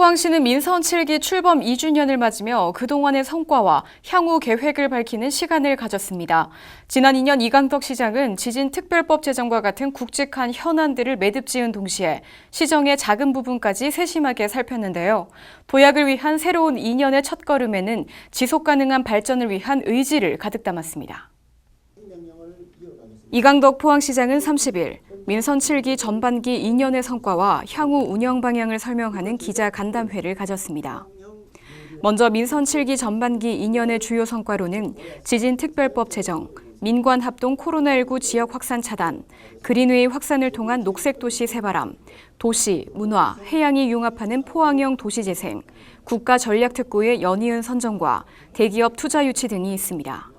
포항시는 민선 7기 출범 2주년을 맞으며 그동안의 성과와 향후 계획을 밝히는 시간을 가졌습니다. 지난 2년 이강덕 시장은 지진 특별법 제정과 같은 굵직한 현안들을 매듭 지은 동시에 시정의 작은 부분까지 세심하게 살폈는데요. 도약을 위한 새로운 2년의 첫걸음에는 지속 가능한 발전을 위한 의지를 가득 담았습니다. 이강덕 포항시장은 30일 민선 7기 전반기 2년의 성과와 향후 운영 방향을 설명하는 기자 간담회를 가졌습니다. 먼저 민선 7기 전반기 2년의 주요 성과로는 지진 특별법 제정, 민관 합동 코로나19 지역 확산 차단, 그린웨이 확산을 통한 녹색 도시 새바람, 도시, 문화, 해양이 융합하는 포항형 도시 재생, 국가 전략 특구의 연이은 선정과 대기업 투자 유치 등이 있습니다.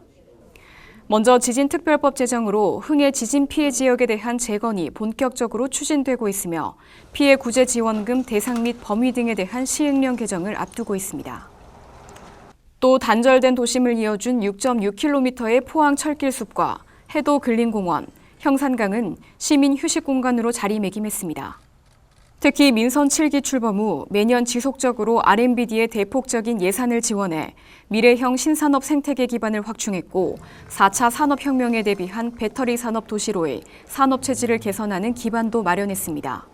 먼저 지진특별법 제정으로 흥해 지진 피해 지역에 대한 재건이 본격적으로 추진되고 있으며 피해 구제 지원금 대상 및 범위 등에 대한 시행령 개정을 앞두고 있습니다. 또 단절된 도심을 이어준 6.6km의 포항 철길숲과 해도 근린공원, 형산강은 시민 휴식 공간으로 자리매김했습니다. 특히 민선 7기 출범 후 매년 지속적으로 R&BD의 대폭적인 예산을 지원해 미래형 신산업 생태계 기반을 확충했고 4차 산업혁명에 대비한 배터리 산업 도시로의 산업 체질을 개선하는 기반도 마련했습니다.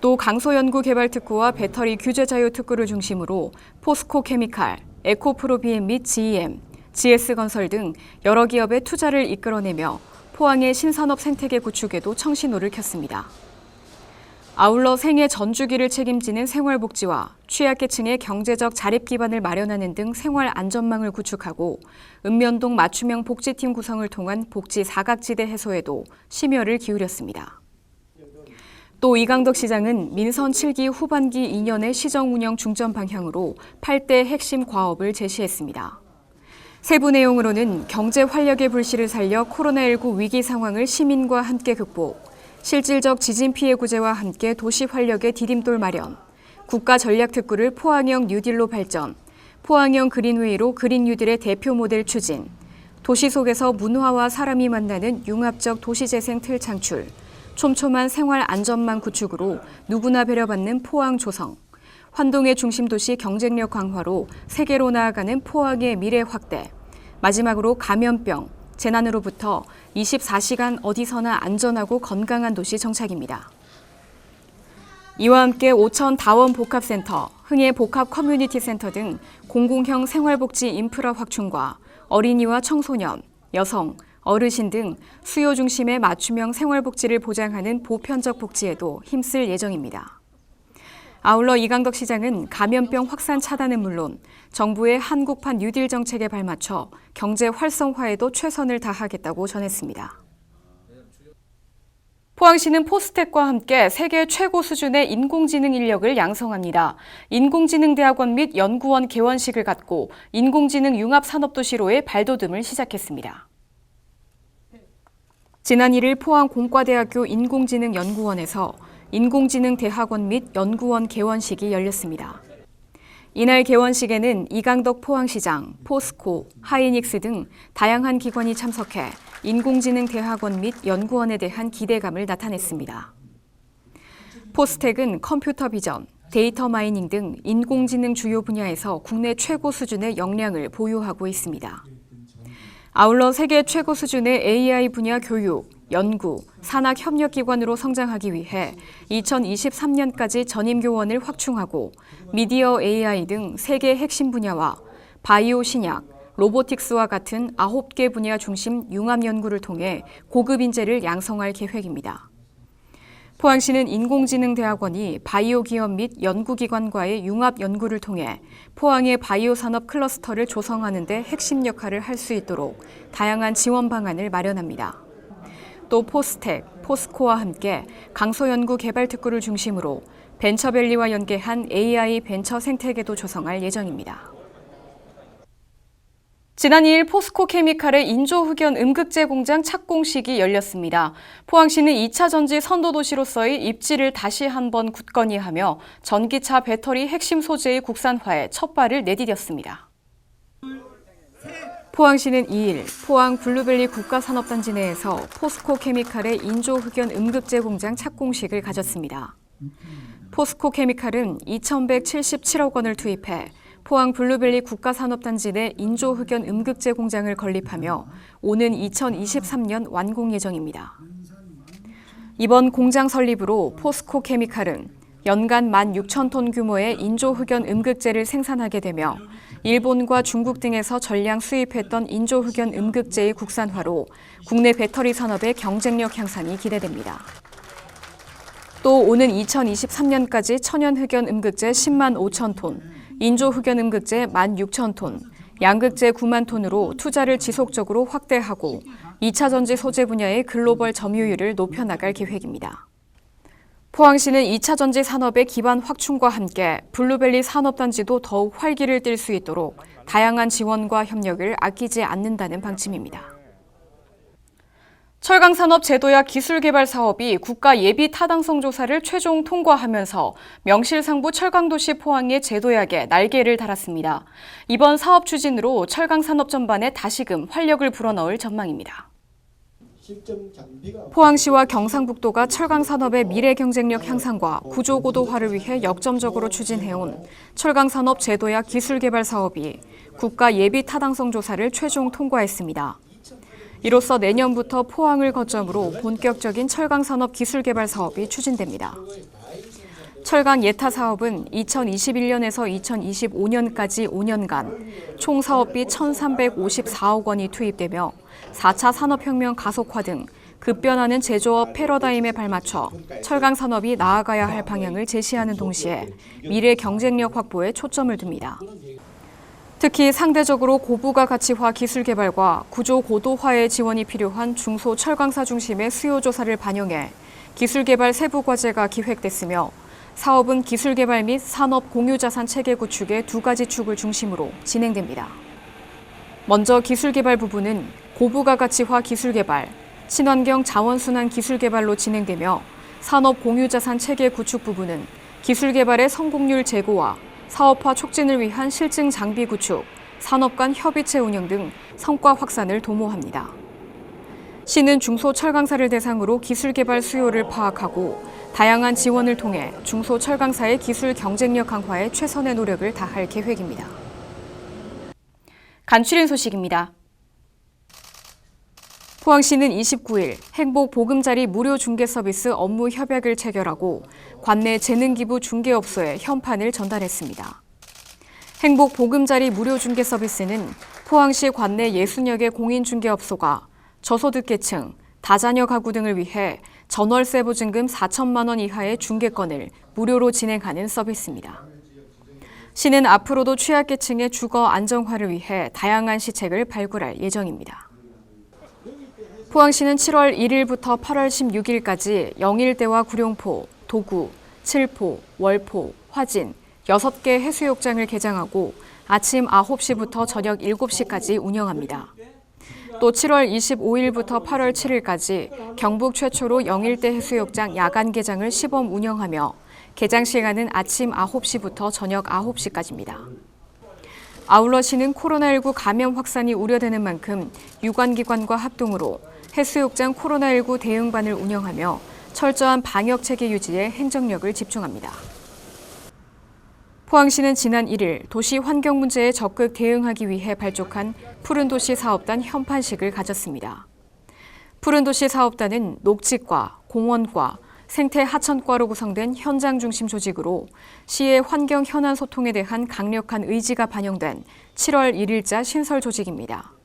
또 강소연구개발특구와 배터리 규제 자유 특구를 중심으로 포스코 케미칼, 에코프로비엠 및 GEM, GS건설 등 여러 기업의 투자를 이끌어내며 포항의 신산업 생태계 구축에도 청신호를 켰습니다. 아울러 생애 전 주기를 책임지는 생활복지와 취약계층의 경제적 자립 기반을 마련하는 등 생활 안전망을 구축하고 읍면동 맞춤형 복지팀 구성을 통한 복지 사각지대 해소에도 심혈을 기울였습니다. 또 이강덕 시장은 민선 7기 후반기 2년의 시정 운영 중점 방향으로 8대 핵심 과업을 제시했습니다. 세부 내용으로는 경제 활력의 불씨를 살려 코로나19 위기 상황을 시민과 함께 극복, 실질적 지진 피해 구제와 함께 도시 활력의 디딤돌 마련, 국가 전략 특구를 포항형 뉴딜로 발전, 포항형 그린웨이로 그린 뉴딜의 대표 모델 추진, 도시 속에서 문화와 사람이 만나는 융합적 도시 재생 틀 창출, 촘촘한 생활 안전망 구축으로 누구나 배려받는 포항 조성, 환동의 중심 도시 경쟁력 강화로 세계로 나아가는 포항의 미래 확대, 마지막으로 감염병, 재난으로부터 24시간 어디서나 안전하고 건강한 도시 정착입니다. 이와 함께 오천 다원 복합센터, 흥해 복합 커뮤니티 센터 등 공공형 생활복지 인프라 확충과 어린이와 청소년, 여성, 어르신 등 수요 중심의 맞춤형 생활복지를 보장하는 보편적 복지에도 힘쓸 예정입니다. 아울러 이강덕 시장은 감염병 확산 차단은 물론 정부의 한국판 뉴딜 정책에 발맞춰 경제 활성화에도 최선을 다하겠다고 전했습니다. 포항시는 포스텍과 함께 세계 최고 수준의 인공지능 인력을 양성합니다. 인공지능대학원 및 연구원 개원식을 갖고 인공지능 융합산업도시로의 발돋움을 시작했습니다. 지난 1일 포항 공과대학교 인공지능연구원에서 인공지능 대학원 및 연구원 개원식이 열렸습니다. 이날 개원식에는 이강덕 포항시장, 포스코, 하이닉스 등 다양한 기관이 참석해 인공지능 대학원 및 연구원에 대한 기대감을 나타냈습니다. 포스텍은 컴퓨터 비전, 데이터 마이닝 등 인공지능 주요 분야에서 국내 최고 수준의 역량을 보유하고 있습니다. 아울러 세계 최고 수준의 AI 분야 교육, 연구, 산학 협력 기관으로 성장하기 위해 2023년까지 전임 교원을 확충하고 미디어 AI 등 세계 핵심 분야와 바이오 신약, 로보틱스와 같은 9개 분야 중심 융합 연구를 통해 고급 인재를 양성할 계획입니다. 포항시는 인공지능대학원이 바이오 기업 및 연구기관과의 융합 연구를 통해 포항의 바이오 산업 클러스터를 조성하는 데 핵심 역할을 할 수 있도록 다양한 지원 방안을 마련합니다. 또 포스텍, 포스코와 함께 강소연구 개발 특구를 중심으로 벤처밸리와 연계한 AI 벤처 생태계도 조성할 예정입니다. 지난 2일 포스코 케미칼의 인조흑연 음극재 공장 착공식이 열렸습니다. 포항시는 2차 전지 선도도시로서의 입지를 다시 한번 굳건히 하며 전기차 배터리 핵심 소재의 국산화에 첫 발을 내디뎠습니다. 포항시는 2일 포항 블루벨리 국가산업단지 내에서 포스코 케미칼의 인조 흑연 음극재 공장 착공식을 가졌습니다. 포스코 케미칼은 2,177억 원을 투입해 포항 블루벨리 국가산업단지 내 인조 흑연 음극재 공장을 건립하며 오는 2023년 완공 예정입니다. 이번 공장 설립으로 포스코 케미칼은 연간 16,000톤 규모의 인조 흑연 음극재를 생산하게 되며 일본과 중국 등에서 전량 수입했던 인조흑연 음극재의 국산화로 국내 배터리 산업의 경쟁력 향상이 기대됩니다. 또 오는 2023년까지 천연흑연 음극재 10만 5천 톤, 인조흑연 음극재 1만 6천 톤, 양극재 9만 톤으로 투자를 지속적으로 확대하고 2차 전지 소재 분야의 글로벌 점유율을 높여나갈 계획입니다. 포항시는 2차 전지 산업의 기반 확충과 함께 블루벨리 산업단지도 더욱 활기를 띨 수 있도록 다양한 지원과 협력을 아끼지 않는다는 방침입니다. 철강산업 제도야 기술개발 사업이 국가 예비 타당성 조사를 최종 통과하면서 명실상부 철강도시 포항의 제도약에 날개를 달았습니다. 이번 사업 추진으로 철강산업 전반에 다시금 활력을 불어넣을 전망입니다. 포항시와 경상북도가 철강 산업의 미래 경쟁력 향상과 구조 고도화를 위해 역점적으로 추진해온 철강 산업 제도약 기술 개발 사업이 국가 예비 타당성 조사를 최종 통과했습니다. 이로써 내년부터 포항을 거점으로 본격적인 철강 산업 기술 개발 사업이 추진됩니다. 철강 예타 사업은 2021년에서 2025년까지 5년간 총 사업비 1,354억 원이 투입되며 4차 산업혁명 가속화 등 급변하는 제조업 패러다임에 발맞춰 철강 산업이 나아가야 할 방향을 제시하는 동시에 미래 경쟁력 확보에 초점을 둡니다. 특히 상대적으로 고부가 가치화 기술 개발과 구조 고도화의 지원이 필요한 중소 철강사 중심의 수요 조사를 반영해 기술 개발 세부 과제가 기획됐으며 사업은 기술 개발 및 산업 공유 자산 체계 구축의 두 가지 축을 중심으로 진행됩니다. 먼저 기술 개발 부분은 고부가 가치화 기술 개발, 친환경 자원 순환 기술 개발로 진행되며 산업 공유 자산 체계 구축 부분은 기술 개발의 성공률 제고와 사업화 촉진을 위한 실증 장비 구축, 산업 간 협의체 운영 등 성과 확산을 도모합니다. 시는 중소 철강사를 대상으로 기술 개발 수요를 파악하고 다양한 지원을 통해 중소 철강사의 기술 경쟁력 강화에 최선의 노력을 다할 계획입니다. 간추린 소식입니다. 포항시는 29일 행복 보금자리 무료 중개 서비스 업무 협약을 체결하고 관내 재능기부 중개업소에 현판을 전달했습니다. 행복 보금자리 무료 중개 서비스는 포항시 관내 60여 개 공인중개업소가 저소득계층, 다자녀 가구 등을 위해 전월세 보증금 4천만 원 이하의 중개권을 무료로 진행하는 서비스입니다. 시는 앞으로도 취약계층의 주거 안정화를 위해 다양한 시책을 발굴할 예정입니다. 포항시는 7월 1일부터 8월 16일까지 영일대와 구룡포, 도구, 칠포, 월포, 화진 6개 해수욕장을 개장하고 아침 9시부터 저녁 7시까지 운영합니다. 또 7월 25일부터 8월 7일까지 경북 최초로 영일대 해수욕장 야간 개장을 시범 운영하며 개장 시간은 아침 9시부터 저녁 9시까지입니다. 아울러 시는 코로나19 감염 확산이 우려되는 만큼 유관기관과 합동으로 해수욕장 코로나19 대응반을 운영하며 철저한 방역 체계 유지에 행정력을 집중합니다. 포항시는 지난 1일 도시 환경 문제에 적극 대응하기 위해 발족한 푸른 도시 사업단 현판식을 가졌습니다. 푸른 도시 사업단은 녹지과, 공원과, 생태 하천과로 구성된 현장 중심 조직으로 시의 환경 현안 소통에 대한 강력한 의지가 반영된 7월 1일자 신설 조직입니다.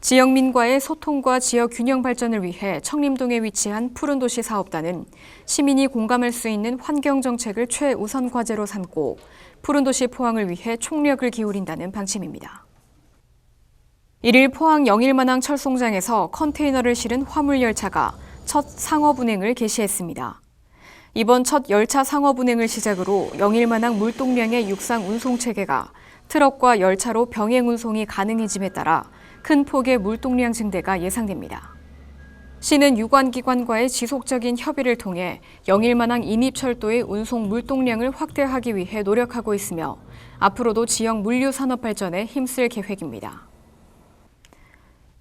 지역민과의 소통과 지역 균형 발전을 위해 청림동에 위치한 푸른 도시 사업단은 시민이 공감할 수 있는 환경 정책을 최우선 과제로 삼고 푸른 도시 포항을 위해 총력을 기울인다는 방침입니다. 1일 포항 영일만항 철송장에서 컨테이너를 실은 화물 열차가 첫 상업 운행을 개시했습니다. 이번 첫 열차 상업 운행을 시작으로 영일만항 물동량의 육상 운송 체계가 트럭과 열차로 병행 운송이 가능해짐에 따라 큰 폭의 물동량 증대가 예상됩니다. 시는 유관기관과의 지속적인 협의를 통해 영일만항 인입철도의 운송 물동량을 확대하기 위해 노력하고 있으며 앞으로도 지역 물류 산업 발전에 힘쓸 계획입니다.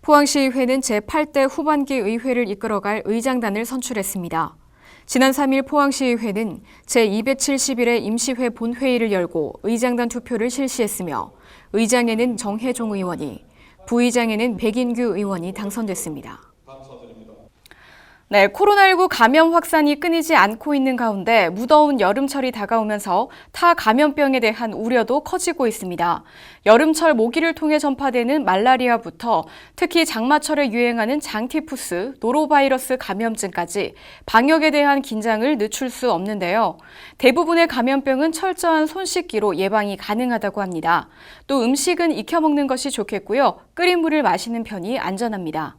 포항시의회는 제8대 후반기 의회를 이끌어갈 의장단을 선출했습니다. 지난 3일 포항시의회는 제271회 임시회 본회의를 열고 의장단 투표를 실시했으며 의장에는 정혜종 의원이, 부의장에는 백인규 의원이 당선됐습니다. 네, 코로나19 감염 확산이 끊이지 않고 있는 가운데 무더운 여름철이 다가오면서 타 감염병에 대한 우려도 커지고 있습니다. 여름철 모기를 통해 전파되는 말라리아부터 특히 장마철에 유행하는 장티푸스, 노로바이러스 감염증까지 방역에 대한 긴장을 늦출 수 없는데요. 대부분의 감염병은 철저한 손 씻기로 예방이 가능하다고 합니다. 또 음식은 익혀 먹는 것이 좋겠고요. 끓인 물을 마시는 편이 안전합니다.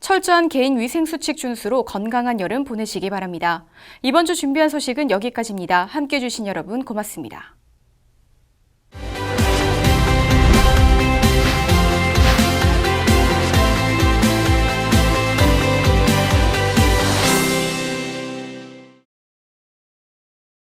철저한 개인 위생 수칙 준수로 건강한 여름 보내시기 바랍니다. 이번 주 준비한 소식은 여기까지입니다. 함께 해주신 여러분 고맙습니다.